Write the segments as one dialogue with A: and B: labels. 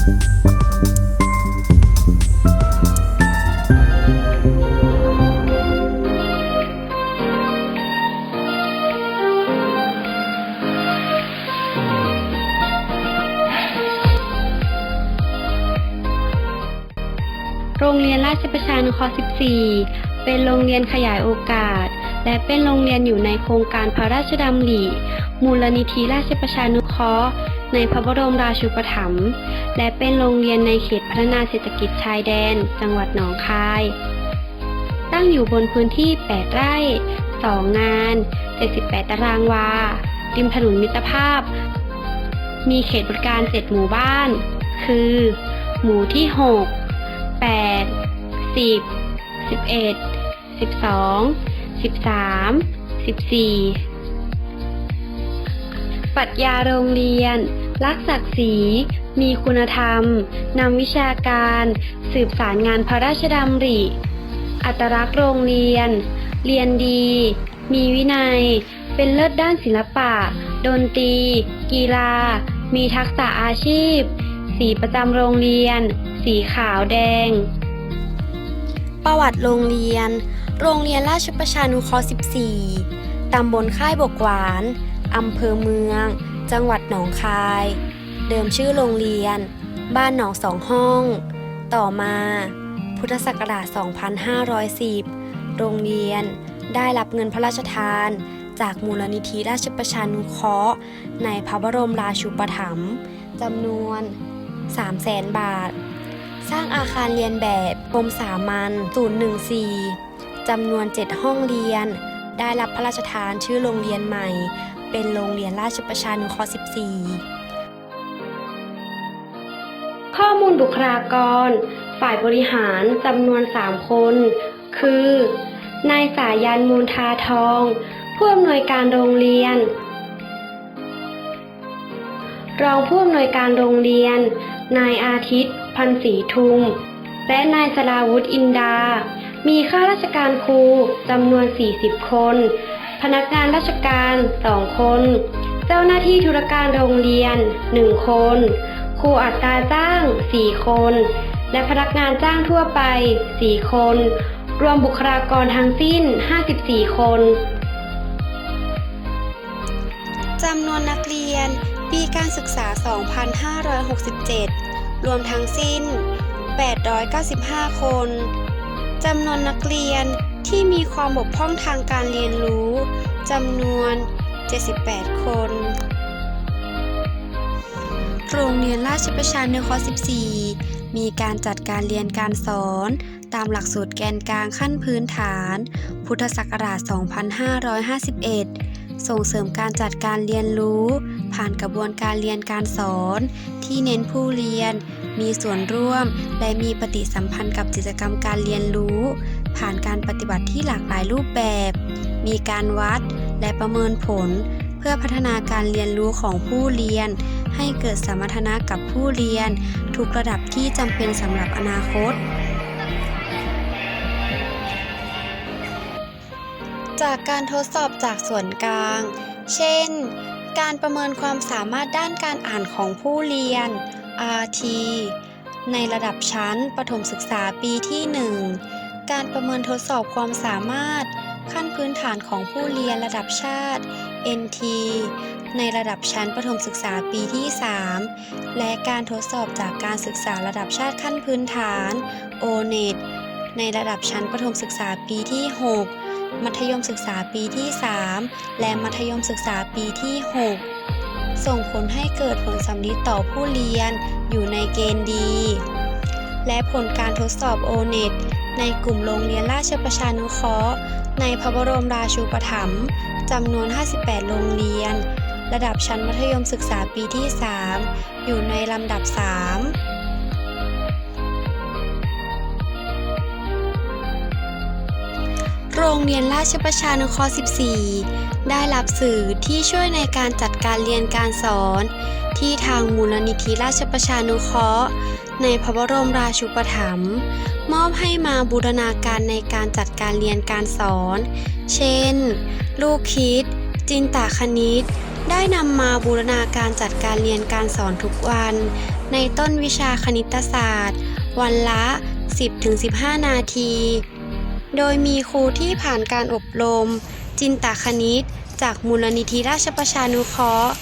A: โรงเรียนราชประชานุเคราะห์ 14 เป็นโรงเรียนขยายโอกาส และเป็นโรงเรียนอยู่ในโครงการพระราชดำริ มูลนิธิราชประชานุเคราะห์ ในพระบรมราชูปถัมภ์ และเป็นโรงเรียนในเขตพัฒนาเศรษฐกิจชายแดน จังหวัดหนองคาย ตั้งอยู่บนพื้นที่ 8 ไร่ 2 งาน 78 ตารางวา ริมถนนมิตรภาพ มีเขตบริการ7หมู่บ้าน คือ หมู่ที่ 6 8 10 11 12 13 14ปรัชญาโรงเรียน รักศักดิ์ศรี มีคุณธรรม นำวิชาการ สืบสารงานพระราชดำริ อัตลักษณ์โรงเรียน เรียนดี มีวินัย เป็นเลิศด้านศิลปะ ดนตรี กีฬา มีทักษะอาชีพ สีประจำโรงเรียน สีขาวแดง ประวัติโรงเรียน โรงเรียนราชประชานุเคราะห์ 14 ตำบลค่ายบกหวาน อำเภอเมือง จังหวัดหนองคาย เดิมชื่อโรงเรียน บ้านหนองสองห้อง ต่อมา พุทธศักราช 2510 โรงเรียนได้รับเงินพระราชทาน จากมูลนิธิราชประชานุเคราะห์ ในพระบรมราชูปถัมภ์จำนวน300,000 บาท สร้างอาคารเรียนแบบกรมสามัญ014 จำนวน 7 ห้องเรียน ได้รับพระราชทานชื่อโรงเรียนใหม่ เป็นโรงเรียนราชประชานุเคราะห์14 ข้อมูลบุคลากร ฝ่ายบริหารจำนวน 3 คน คือนายสายันมูลทาทอง ผู้อำนวยการโรงเรียน รองผู้อำนวยการโรงเรียน นายอาทิตย์ พันศรีทุงและนายสราวุธอินดา มีข้าราชการครูจำนวน 40 คน พนักงานราชการ 2 คน เจ้าหน้าที่ธุรการโรงเรียน 1 คน ครูอัตราจ้าง 4 คน และพนักงานจ้างทั่วไป 4 คน รวมบุคลากรทั้งสิ้น 54 คนจำนวนนักเรียนปีการศึกษา 2567 รวมทั้งสิ้น 895 คน จำนวนนักเรียนที่มีความบกพร่องทางการเรียนรู้จำนวน 78 คน โรงเรียนราชประชานุเคราะห์14 มีการจัดการเรียนการสอน ตามหลักสูตรแกนกลางขั้นพื้นฐาน พุทธศักราช 2551 ส่งเสริมการจัดการเรียนรู้ ผ่านกระบวนการเรียนการสอน ที่เน้นผู้เรียน มีส่วนร่วม และมีปฏิสัมพันธ์กับกิจกรรมการเรียนรู้ ผ่านการปฏิบัติที่หลากหลายรูปแบบ มีการวัดและประเมินผล เพื่อพัฒนาการเรียนรู้ของผู้เรียน ให้เกิดสมรรถนะกับผู้เรียน ทุกระดับที่จำเป็นสำหรับอนาคตจากการทดสอบจากส่วนกลาง เช่น การประเมินความสามารถด้านการอ่านของผู้เรียน RT ในระดับชั้นประถมศึกษาปีที่ 1 การประเมินทดสอบความสามารถขั้นพื้นฐานของผู้เรียนระดับชาติ NT ในระดับชั้นประถมศึกษาปีที่ 3 และการทดสอบจากการศึกษาระดับชาติขั้นพื้นฐาน ONET ในระดับชั้นประถมศึกษาปีที่ 6 มัธยมศึกษาปีที่ 3 และมัธยมศึกษาปีที่ 6 ส่งผลให้เกิดผลสำลิดต่อผู้เรียนอยู่ในเกณฑ์ดี และผลการทดสอบโอเน็ตในกลุ่มโรงเรียนราชประชานุเคราะห์ ในพระบรมราชูปถัมภ์จำนวน 58 โรงเรียน ระดับชั้นมัธยมศึกษาปีที่ 3 อยู่ในลำดับ 3 โรงเรียนราชประชานุเคราะห์ 14 ได้รับสื่อที่ช่วยในการจัดการเรียนการสอน ที่ทางมูลนิธิราชประชานุเคราะห์ ในพระบรมราชูปถัมภ์มอบให้มาบูรณาการในการจัดการเรียนการสอน เช่น ลูกคิด จินตาคณิต ได้นำมาบูรณาการจัดการเรียนการสอนทุกวัน ในต้นวิชาคณิตศาสตร์ วันละ 10-15 นาที โดยมีครูที่ผ่านการอบรม จินตคณิต จากมูลนิธิราชประชานุเคราะห์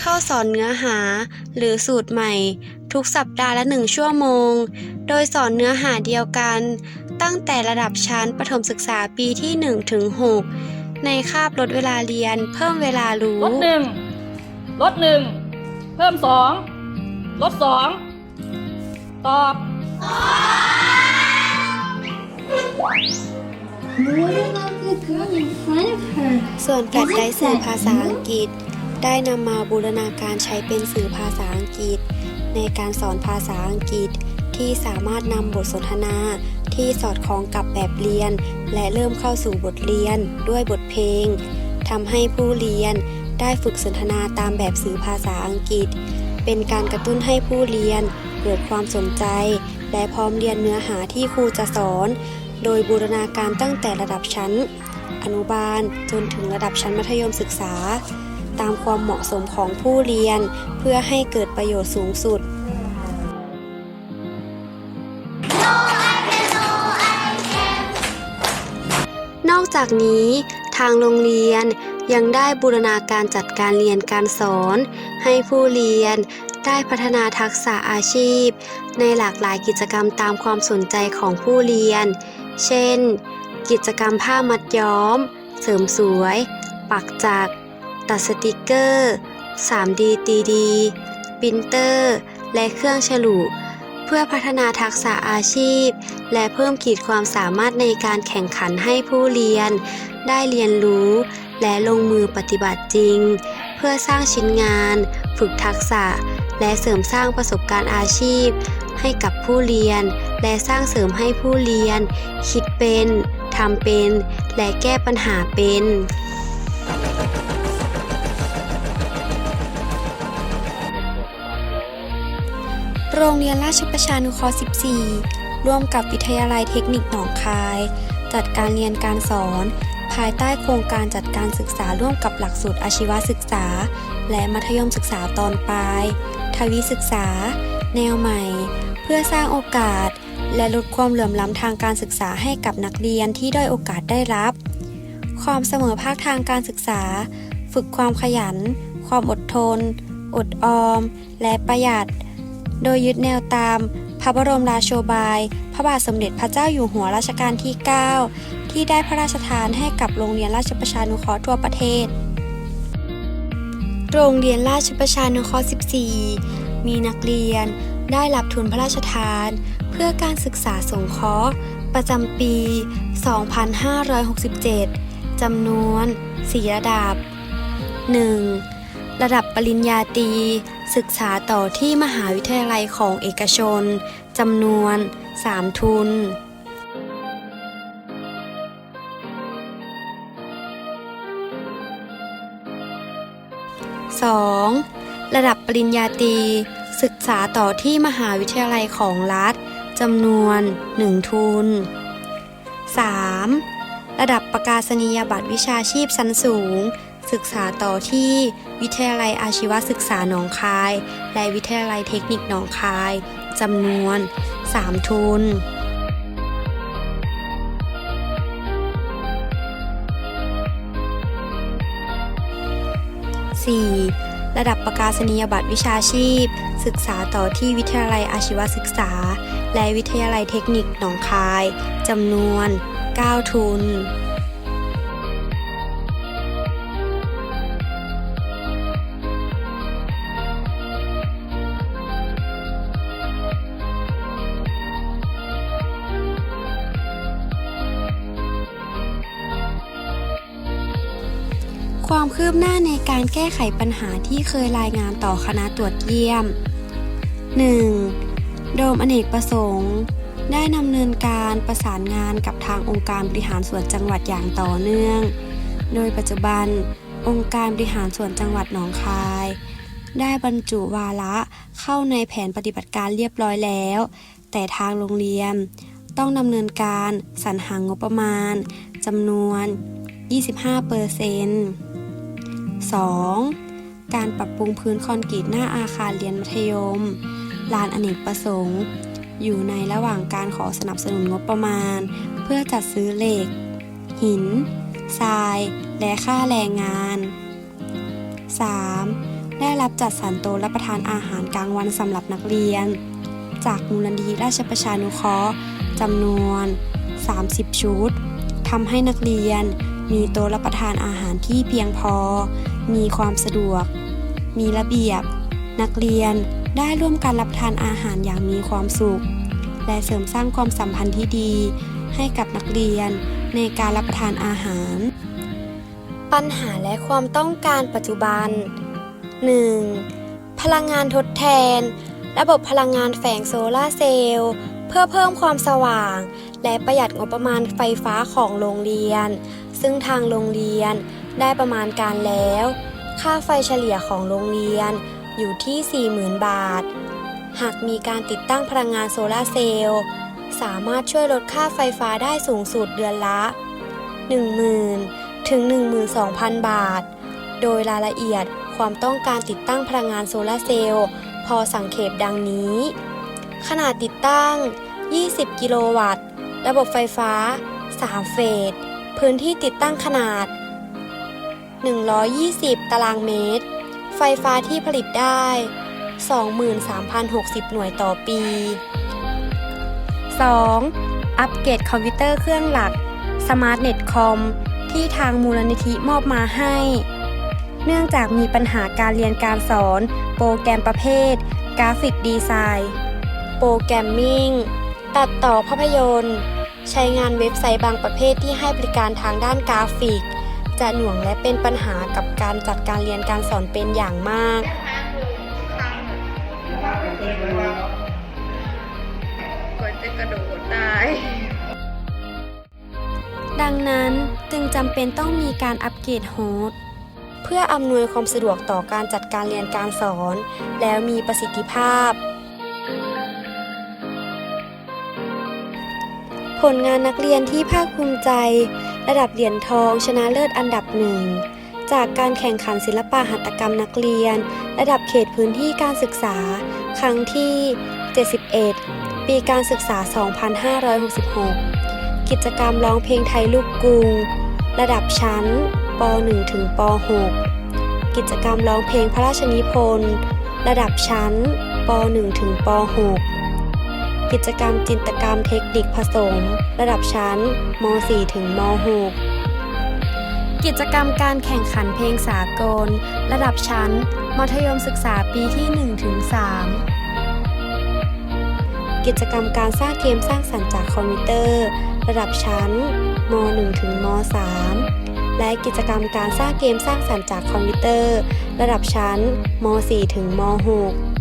A: เข้าสอนเนื้อหา หรือสูตรใหม่ ทุกสัปดาห์ละหนึ่งชั่วโมง โดยสอนเนื้อหาเดียวกัน ตั้งแต่ระดับชั้นประถมศึกษาปีที่1ถึง6ในคาบลดเวลาเรียน เพิ่มเวลารู้
B: ลดหนึ่งลดหนึ่งเพิ่มสองลดสองตอบ
A: ส่วนแฟลชไดร์สื่อภาษาอังกฤษ ได้นำมาบูรณาการใช้เป็นสื่อภาษาอังกฤษ ในการสอนภาษาอังกฤษที่สามารถนำบทสนทนาที่สอดคล้องกับแบบเรียน และเริ่มเข้าสู่บทเรียนด้วยบทเพลงทำให้ผู้เรียนได้ฝึกสนทนาตามแบบสื่อภาษาอังกฤษ เป็นการกระตุ้นให้ผู้เรียนเกิดความสนใจ และพร้อมเรียนเนื้อหาที่ครูจะสอน โดยบูรณาการตั้งแต่ระดับชั้น อนุบาลจนถึงระดับชั้นมัธยมศึกษา ตามความเหมาะสมของผู้เรียนเพื่อให้เกิดประโยชน์สูงสุดนอกจากนี้ทางโรงเรียนยังได้บูรณาการจัดการเรียนการสอน ให้ผู้เรียนได้พัฒนาทักษะอาชีพ ในหลากหลายกิจกรรมตามความสนใจของผู้เรียน เช่น กิจกรรมผ้ามัดย้อม เสริมสวย ปักจักรตัดสติกเกอร์ 3D ตีดีปรินเตอร์ และเครื่องฉลุเพื่อพัฒนาทักษะอาชีพ และเพิ่มขีดความสามารถในการแข่งขันให้ผู้เรียน ได้เรียนรู้ และลงมือปฏิบัติจริง เพื่อสร้างชิ้นงาน ฝึกทักษะ และเสริมสร้างประสบการณ์อาชีพ ให้กับผู้เรียน และสร้างเสริมให้ผู้เรียน คิดเป็นทำเป็น และแก้ปัญหาเป็นโรงเรียนราชประชานุเคราะห์ 14 ร่วมกับวิทยาลัยเทคนิคหนองคาย จัดการเรียนการสอน ภายใต้โครงการจัดการศึกษาร่วมกับหลักสูตรอาชีวศึกษา และมัธยมศึกษาตอนปลาย ทวีศึกษา แนวใหม่ เพื่อสร้างโอกาส และลดความเหลื่อมล้ำทางการศึกษาให้กับนักเรียนที่ด้อยโอกาสได้รับ ความเสมอภาคทางการศึกษา ฝึกความขยัน ความอดทน อดออม และประหยัด โดยยึดแนวตามพระบรมราโชบาย พระบาทสมเด็จพระเจ้าอยู่หัวรัชกาลที่ 9 ที่ได้พระราชทานให้กับโรงเรียนราชประชานุเคราะห์ทั่วประเทศ โรงเรียนราชประชานุเคราะห์ 14 มีนักเรียน ได้รับทุนพระราชทาน เพื่อการศึกษาสงเคราะห์ ประจำปี 2567 จำนวน 4 ระดับ 1. ระดับปริญญาตรีศึกษาต่อที่มหาวิทยาลัยของเอกชน จำนวน 3 ทุน 2. ระดับปริญญาตรีศึกษาต่อที่มหาวิทยาลัยของรัฐจำนวน 1 ทุน 3. ระดับประกาศนียบัตรวิชาชีพชั้นสูง ศึกษาต่อที่วิทยาลัยอาชีวศึกษาหนองคาย และวิทยาลัยเทคนิคหนองคายจำนวน 3 ทุน 4. ระดับประกาศนียบัตรวิชาชีพ ศึกษาต่อที่วิทยาลัยอาชีวศึกษา และวิทยาลัยเทคนิคหนองคายจำนวน 9 ทุน ความคืบหน้าในการแก้ไขปัญหาที่เคยรายงานต่อคณะตรวจเยี่ยม 1. โดมอเนกประสงค์ ได้ดำเนินการประสานงานกับทางองค์การบริหารส่วนจังหวัดอย่างต่อเนื่อง โดยปัจจุบัน องค์การบริหารส่วนจังหวัดหนองคาย ได้บรรจุวาระเข้าในแผนปฏิบัติการเรียบร้อยแล้ว แต่ทางโรงเรียน ต้องดำเนินการสรรหางบประมาณจำนวน 25% 2. การปรับปรุงพื้นคอนกรีตหน้าอาคารเรียนมัธยม ลานอเนกประสงค์ อยู่ในระหว่างการขอสนับสนุนงบประมาณ เพื่อจัดซื้อเหล็ก หิน ทราย และค่าแรงงาน 3. ได้รับจัดสรรโต๊ะรับประทานอาหารกลางวันสำหรับนักเรียน จากมูลนิธิราชประชานุเคราะห์จำนวน 30 ชุดทำให้นักเรียนมีโต๊ะรับประทานอาหารที่เพียงพอ มีความสะดวก มีระเบียบ นักเรียนได้ร่วมกันรับทานอาหารอย่างมีความสุข และเสริมสร้างความสัมพันธ์ที่ดี ให้กับนักเรียนในการรับประทานอาหาร ปัญหาและความต้องการปัจจุบัน 1. พลังงานทดแทน ระบบพลังงานแฝงโซลาร์เซลล์เพื่อเพิ่มความสว่าง และประหยัดงบประมาณไฟฟ้าของโรงเรียน ซึ่งทางโรงเรียน ได้ประมาณการแล้ว ค่าไฟเฉลี่ยของโรงเรียนอยู่ที่ 40,000 บาท หากมีการติดตั้งพลังงานโซลาร์เซลล์สามารถช่วยลดค่าไฟฟ้าได้สูงสุดเดือนละ 10,000 ถึง 12,000 บาท โดยรายละเอียดความต้องการติดตั้งพลังงานโซลาร์เซลล์พอสังเขปดังนี้ ขนาดติดตั้ง 20 กิโลวัตต์ ระบบไฟฟ้า 3 เฟส พื้นที่ติดตั้งขนาด 120 ตารางเมตร ไฟฟ้าที่ผลิตได้ 23,060 หน่วยต่อปี 2. อัปเกรดคอมพิวเตอร์เครื่องหลัก Smart Net Com ที่ทางมูลนิธิมอบมาให้ เนื่องจากมีปัญหาการเรียนการสอน โปรแกรมประเภท กราฟิกดีไซน์ โปรแกรมมิ่ง ตัดต่อภาพยนตร์ ใช้งานเว็บไซต์บางประเภทที่ให้บริการทางด้านกราฟิก จะหน่วงและเป็นปัญหากับการจัดการเรียนการสอนเป็นอย่างมาก
C: กว่าจะกระโดดได้
A: ดังนั้นจึงจำเป็นต้องมีการอัปเกรดโฮสต์เพื่ออำนวยความสะดวกต่อการจัดการเรียนการสอน แล้วมีประสิทธิภาพ ผลงานนักเรียนที่ภาคภูมิใจ ระดับเหรียญทองชนะเลิศอันดับหนึ่ง จากการแข่งขันศิลปะหัตถกรรมนักเรียน ระดับเขตพื้นที่การศึกษา ครั้งที่ 71 ปีการศึกษา 2566 กิจกรรมร้องเพลงไทยลูกกรุง ระดับชั้นป .1 ถึงป .6 กิจกรรมร้องเพลงพระราชนิพนธ์ ระดับชั้นป .1 ถึงป .6 กิจกรรมจินตกรรมเทคนิคผสม ระดับชั้นม .4 ถึงม .6 กิจกรรมการแข่งขันเพลงสากล ระดับชั้น มัธยมศึกษาปีที่1ถึง3กิจกรรมการสร้างเกมสร้างสรรค์จากคอมพิวเตอร์ ระดับชั้นม .1 ถึงม .3 และกิจกรรมการสร้างเกมสร้างสรรค์จากคอมพิวเตอร์ ระดับชั้นม .4 ถึงม .6